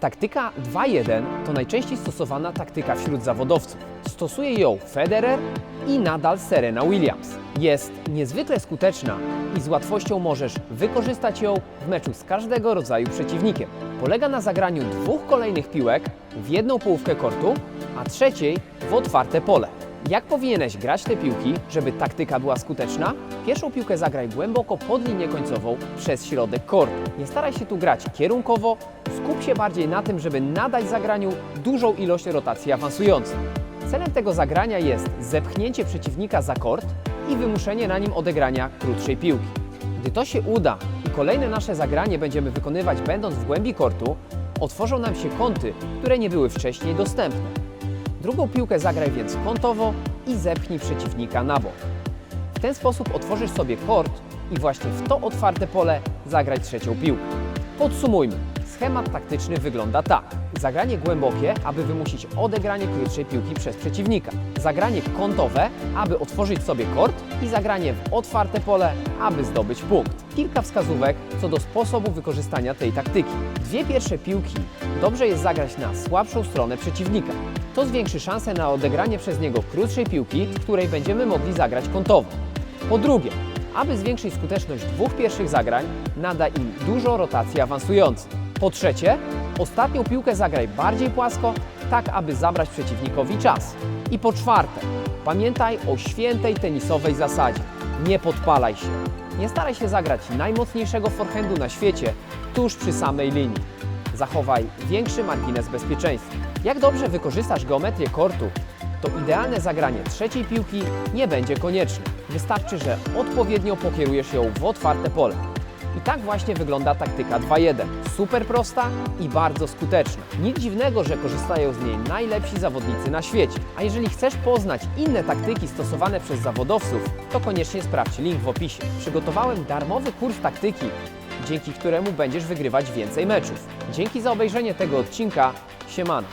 Taktyka 2-1 to najczęściej stosowana taktyka wśród zawodowców. Stosuje ją Federer i nadal Serena Williams. Jest niezwykle skuteczna i z łatwością możesz wykorzystać ją w meczu z każdego rodzaju przeciwnikiem. Polega na zagraniu dwóch kolejnych piłek w jedną połówkę kortu, a trzeciej w otwarte pole. Jak powinieneś grać te piłki, żeby taktyka była skuteczna? Pierwszą piłkę zagraj głęboko pod linię końcową przez środek kortu. Nie staraj się tu grać kierunkowo, skup się bardziej na tym, żeby nadać zagraniu dużą ilość rotacji awansującej. Celem tego zagrania jest zepchnięcie przeciwnika za kort i wymuszenie na nim odegrania krótszej piłki. Gdy to się uda i kolejne nasze zagranie będziemy wykonywać będąc w głębi kortu, otworzą nam się kąty, które nie były wcześniej dostępne. Drugą piłkę zagraj więc kątowo i zepchnij przeciwnika na bok. W ten sposób otworzysz sobie kort i właśnie w to otwarte pole zagraj trzecią piłkę. Podsumujmy. Schemat taktyczny wygląda tak. Zagranie głębokie, aby wymusić odegranie krótszej piłki przez przeciwnika. Zagranie kątowe, aby otworzyć sobie kort i zagranie w otwarte pole, aby zdobyć punkt. Kilka wskazówek co do sposobu wykorzystania tej taktyki. Dwie pierwsze piłki dobrze jest zagrać na słabszą stronę przeciwnika. To zwiększy szansę na odegranie przez niego krótszej piłki, której będziemy mogli zagrać kątowo. Po drugie, aby zwiększyć skuteczność dwóch pierwszych zagrań, nada im dużo rotacji awansującej. Po trzecie, ostatnią piłkę zagraj bardziej płasko, tak aby zabrać przeciwnikowi czas. I po czwarte, pamiętaj o świętej tenisowej zasadzie. Nie podpalaj się. Nie staraj się zagrać najmocniejszego forehandu na świecie tuż przy samej linii. Zachowaj większy margines bezpieczeństwa. Jak dobrze wykorzystasz geometrię kortu, to idealne zagranie trzeciej piłki nie będzie konieczne. Wystarczy, że odpowiednio pokierujesz ją w otwarte pole. I tak właśnie wygląda taktyka 2-1. Super prosta i bardzo skuteczna. Nic dziwnego, że korzystają z niej najlepsi zawodnicy na świecie. A jeżeli chcesz poznać inne taktyki stosowane przez zawodowców, to koniecznie sprawdź link w opisie. Przygotowałem darmowy kurs taktyki, dzięki któremu będziesz wygrywać więcej meczów. Dzięki za obejrzenie tego odcinka. Siemano.